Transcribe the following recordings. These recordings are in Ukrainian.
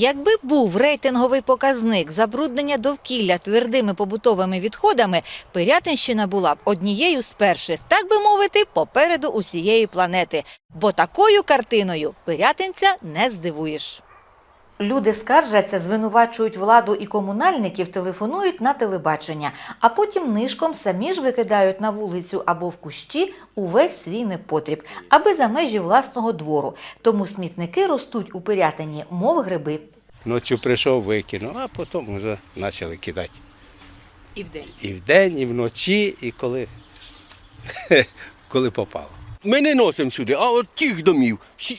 Якби був рейтинговий показник забруднення довкілля твердими побутовими відходами, Пирятинщина була б однією з перших, так би мовити, попереду усієї планети. Бо такою картиною пирятинця не здивуєш. Люди скаржаться, звинувачують владу і комунальників, телефонують на телебачення, а потім нишком самі ж викидають на вулицю або в кущі увесь свій непотріб, аби за межі власного двору. Тому смітники ростуть у Пирятині, мов гриби. Ночі прийшов, викинув, а потім вже почали кидати. І вдень. І вдень, і вночі, і коли, коли попало. Ми не носимо сюди, а от тих домів,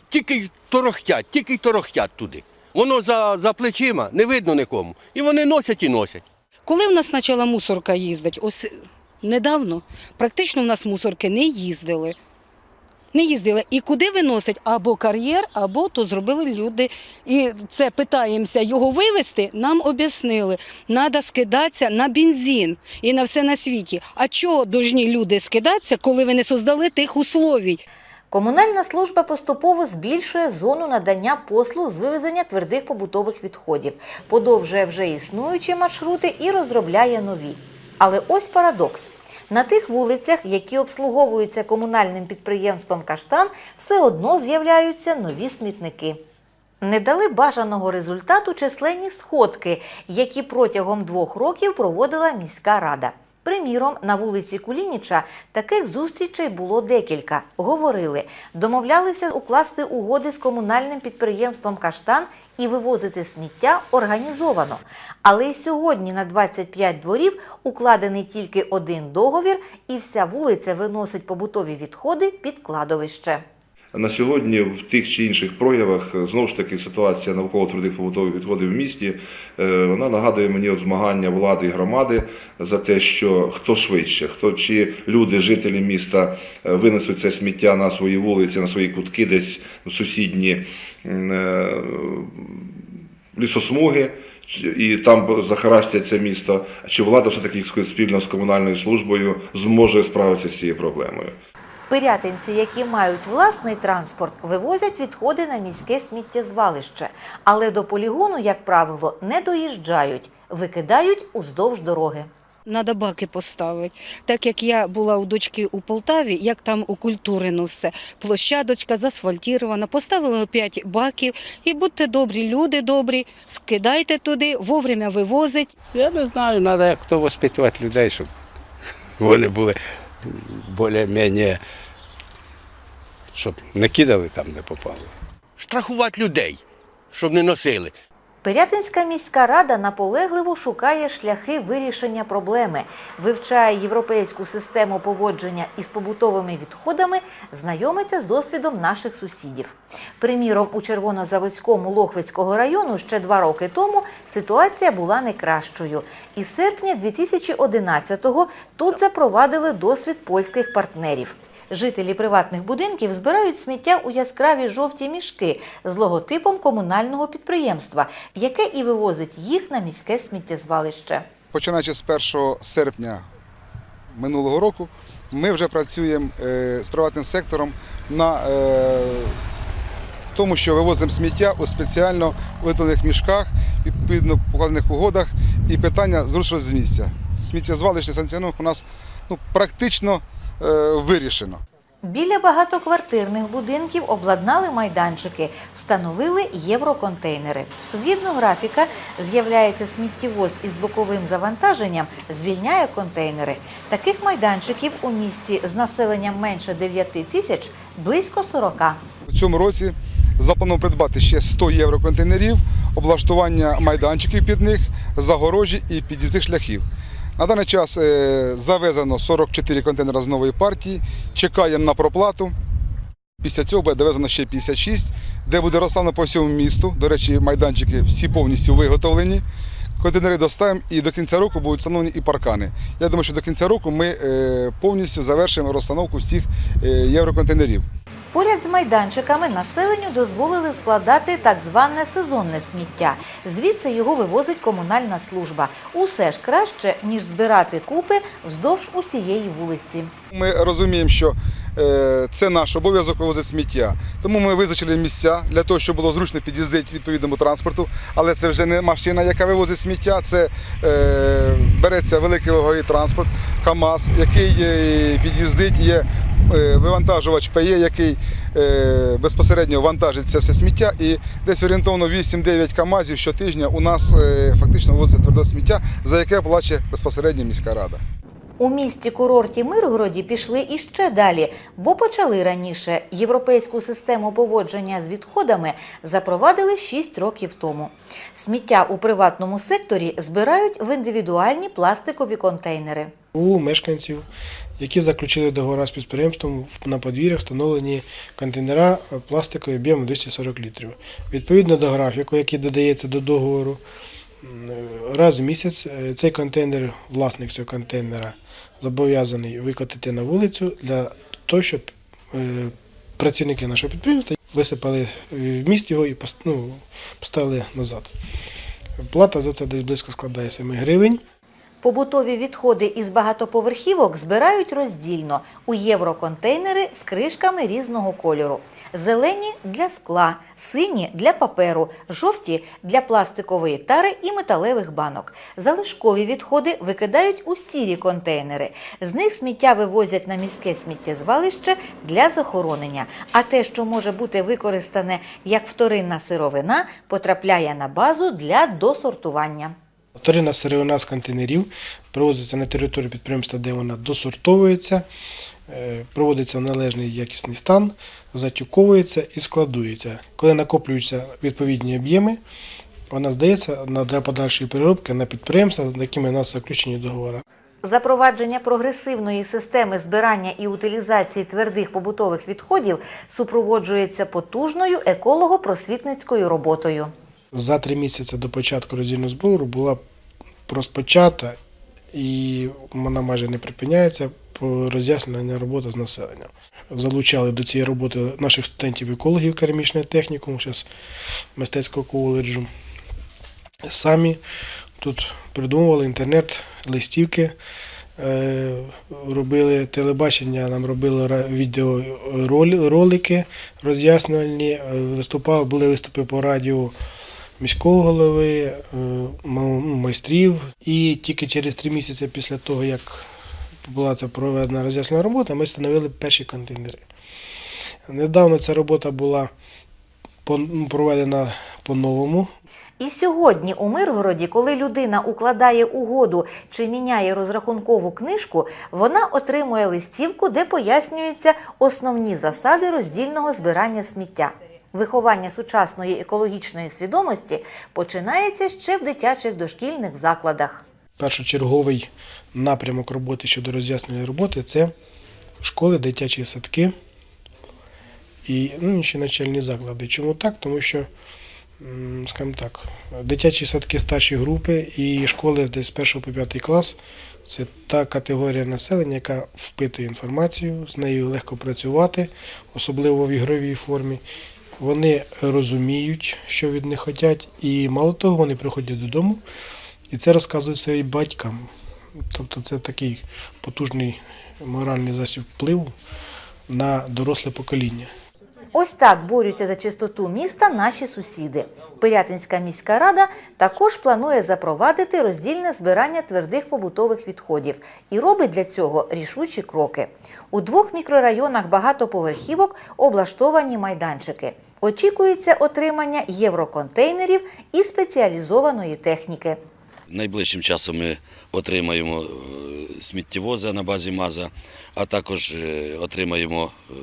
тільки торохтять, тільки й торохтять туди. Воно за, за плечима, не видно нікому. І вони носять і носять. Коли в нас почала мусорка їздити? Ось недавно практично в нас мусорки не їздили. Не їздили. І куди виносять? Або кар'єр, або то зробили люди. І це питаємося його вивезти, нам об'яснили. Треба скидатися на бензин і на все на світі. А чого должні люди скидатися, коли ви не создали тих условій? Комунальна служба поступово збільшує зону надання послуг з вивезення твердих побутових відходів, подовжує вже існуючі маршрути і розробляє нові. Але ось парадокс. На тих вулицях, які обслуговуються комунальним підприємством Каштан, все одно з'являються нові смітники. Не дали бажаного результату численні сходки, які протягом двох років проводила міська рада. Приміром, на вулиці Кулініча таких зустрічей було декілька. Говорили, домовлялися укласти угоди з комунальним підприємством Каштан і вивозити сміття організовано. Але й сьогодні на 25 дворів укладений тільки один договір, і вся вулиця виносить побутові відходи під кладовище. На сьогодні в тих чи інших проявах е, знову ж таки ситуація навколо твердих побутових відходів в місті. е, Вона нагадує мені от змагання влади і громади за те, що хто швидше, хто чи люди, жителі міста е, винесуть це сміття на свої вулиці, на свої кутки, десь в сусідні лісосмуги. І там захарастять це місто, чи влада все таки спільно з комунальною службою зможе справитися з цією проблемою. Пирятинці, які мають власний транспорт, вивозять відходи на міське сміттєзвалище, але до полігону, як правило, не доїжджають, викидають уздовж дороги. Надо баки поставити. Так як я була у дочки у Полтаві, як там у культурину все. Площадочка заасфальтірована, поставили 5 баків. І будьте добрі, люди добрі, скидайте туди, вовремя вивозить. Я не знаю, треба як то воспитувати людей, щоб вони були більш-менш, щоб не кидали там, де попало. Штрахувати людей, щоб не носили. Пирятинська міська рада наполегливо шукає шляхи вирішення проблеми, вивчає європейську систему поводження із побутовими відходами, знайомиться з досвідом наших сусідів. Приміром, у Червонозаводському Лохвицького району ще два роки тому ситуація була не кращою. Із серпня 2011-го тут запровадили досвід польських партнерів. Жителі приватних будинків збирають сміття у яскраві жовті мішки з логотипом комунального підприємства, яке і вивозить їх на міське сміттєзвалище. Починаючи з 1 серпня минулого року, ми вже працюємо е, з приватним сектором на е, тому, що вивозимо сміття у спеціально виготовлених мішках, відповідно покладених угодах, і питання зрушилось з місця. Сміттєзвалище санкціонованих у нас ну, практично вирішено. Біля багатоквартирних будинків обладнали майданчики, встановили євроконтейнери. Згідно графіка, з'являється сміттєвоз із боковим завантаженням, звільняє контейнери. Таких майданчиків у місті з населенням менше 9 тисяч близько 40. У цьому році заплановано придбати ще 100 євроконтейнерів, облаштування майданчиків під них, загорожі і під'їзних шляхів. На даний час е, завезено 44 контейнери з нової партії. Чекаємо на проплату. Після цього буде довезено ще 56, де буде розставлено по всьому місту. До речі, майданчики всі повністю виготовлені. Контейнери доставимо і до кінця року будуть встановлені і паркани. Я думаю, що до кінця року ми е, повністю завершимо розстановку всіх е, євроконтейнерів. Поряд з майданчиками населенню дозволили складати так зване сезонне сміття. Звідси його вивозить комунальна служба. Усе ж краще, ніж збирати купи вздовж усієї вулиці. Ми розуміємо, що е, це наш обов'язок вивозити сміття. Тому ми визначили місця для того, щоб було зручно під'їздити відповідному транспорту. Але це вже не машина, яка вивозить сміття. Це е, береться великий ваговий транспорт, КАМАЗ, який е, під'їздить, є вивантажувач ПЕ, який е, безпосередньо вантажить це все сміття. І десь орієнтовно 8-9 КАМАЗів щотижня у нас е, фактично вивозить тверде сміття, за яке плаче безпосередньо міська рада. У місті курорті Миргороді пішли іще далі, бо почали раніше. Європейську систему поводження з відходами запровадили 6 років тому. Сміття у приватному секторі збирають в індивідуальні пластикові контейнери. У мешканців, які заключили договори з підприємством, на подвір'ях встановлені контейнера пластикові об'ємом 240 літрів. Відповідно до графіку, який додається до договору, раз в місяць е, цей контейнер, власник цього контейнера, зобов'язаний викотити на вулицю для того, щоб е, працівники нашого підприємства висипали в міст його і ну, поставили назад. Плата за це десь близько складає 7 гривень. Побутові відходи із багатоповерхівок збирають роздільно у євроконтейнери з кришками різного кольору: зелені для скла, сині для паперу, жовті для пластикової тари і металевих банок. Залишкові відходи викидають у сірі контейнери. З них сміття вивозять на міське сміттєзвалище для захоронення. А те, що може бути використане як вторинна сировина, потрапляє на базу для досортування. Вторинна сировина з контейнерів привозиться на територію підприємства, де вона досортовується, е, проводиться в належний якісний стан, затюковується і складується. Коли накоплюються відповідні об'єми, вона здається для подальшої переробки на підприємства, з якими у нас заключені договори. Запровадження прогресивної системи збирання і утилізації твердих побутових відходів супроводжується потужною еколого-просвітницькою роботою. За три місяці до початку роздільного збору була розпочата і вона майже не припиняється роз'яснення роботи з населенням. Залучали до цієї роботи наших студентів-екологів керамічного технікуму, зараз мистецького коледжу. Самі тут придумували інтернет, листівки, е, робили телебачення, нам робили відеоролики роз'яснювальні, е, виступав, були виступи по радіо міського голови, е, ну, майстрів. І тільки через три місяці після того, як була ця проведена роз'яснена робота, ми встановили перші контейнери. Недавно ця робота була ну, проведена по-новому. І сьогодні у Миргороді, коли людина укладає угоду чи міняє розрахункову книжку, вона отримує листівку, де пояснюються основні засади роздільного збирання сміття. Виховання сучасної екологічної свідомості починається ще в дитячих дошкільних закладах. Першочерговий напрямок роботи щодо роз'яснення роботи це школи, дитячі садки і ну, інші навчальні заклади. Чому так? Тому що, скажімо так, дитячі садки старші групи і школи десь з 1 по 5 клас це та категорія населення, яка впитує інформацію, з нею легко працювати, особливо в ігровій формі. Вони розуміють, що від них хочуть, і мало того, вони приходять додому і це розказують своїм батькам. Тобто це такий потужний моральний засіб впливу на доросле покоління. Ось так борються за чистоту міста наші сусіди. Пирятинська міська рада також планує запровадити роздільне збирання твердих побутових відходів і робить для цього рішучі кроки. У двох мікрорайонах багатоповерхівок облаштовані майданчики. Очікується отримання євроконтейнерів і спеціалізованої техніки. Найближчим часом ми отримаємо е, сміттєвоза на базі МАЗа, а також е, отримаємо е,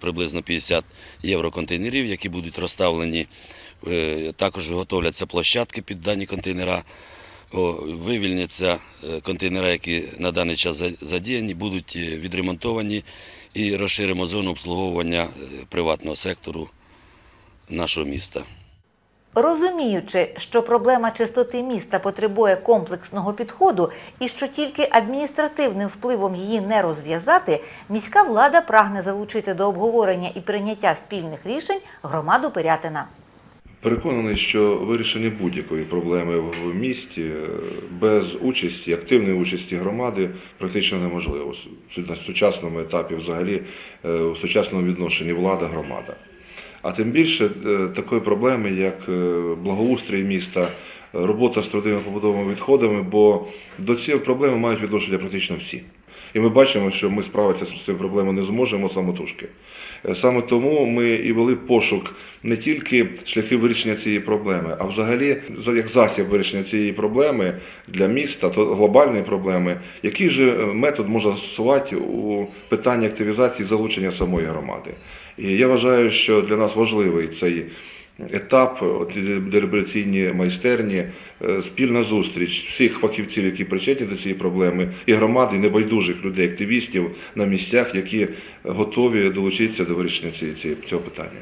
приблизно 50 євроконтейнерів, які будуть розставлені. Також готовляться площадки під дані контейнера. Вивільняться контейнери, які на даний час задіяні, будуть відремонтовані і розширимо зону обслуговування приватного сектору нашого міста. Розуміючи, що проблема чистоти міста потребує комплексного підходу і що тільки адміністративним впливом її не розв'язати, міська влада прагне залучити до обговорення і прийняття спільних рішень громаду Пирятина. Переконаний, що вирішення будь-якої проблеми в місті е, без участі, активної участі громади практично неможливо. На сучасному етапі, взагалі, е, у сучасному відношенні влада громада. А тим більше е, такої проблеми, як е, благоустрій міста, е, робота з трудовими побутовими відходами, бо до цієї проблеми мають відношення практично всі. І ми бачимо, що ми справитися з цією проблемою не зможемо самотужки. Саме тому ми і вели пошук не тільки шляхи вирішення цієї проблеми, а взагалі як засіб вирішення цієї проблеми для міста, то глобальної проблеми, який же метод можна застосувати у питанні активізації залучення самої громади. І я вважаю, що для нас важливий цей етап, делібраційні майстерні, е, спільна зустріч всіх фахівців, які причетні до цієї проблеми, і громади, і небайдужих людей, активістів на місцях, які готові долучитися до вирішення цієї- цього питання.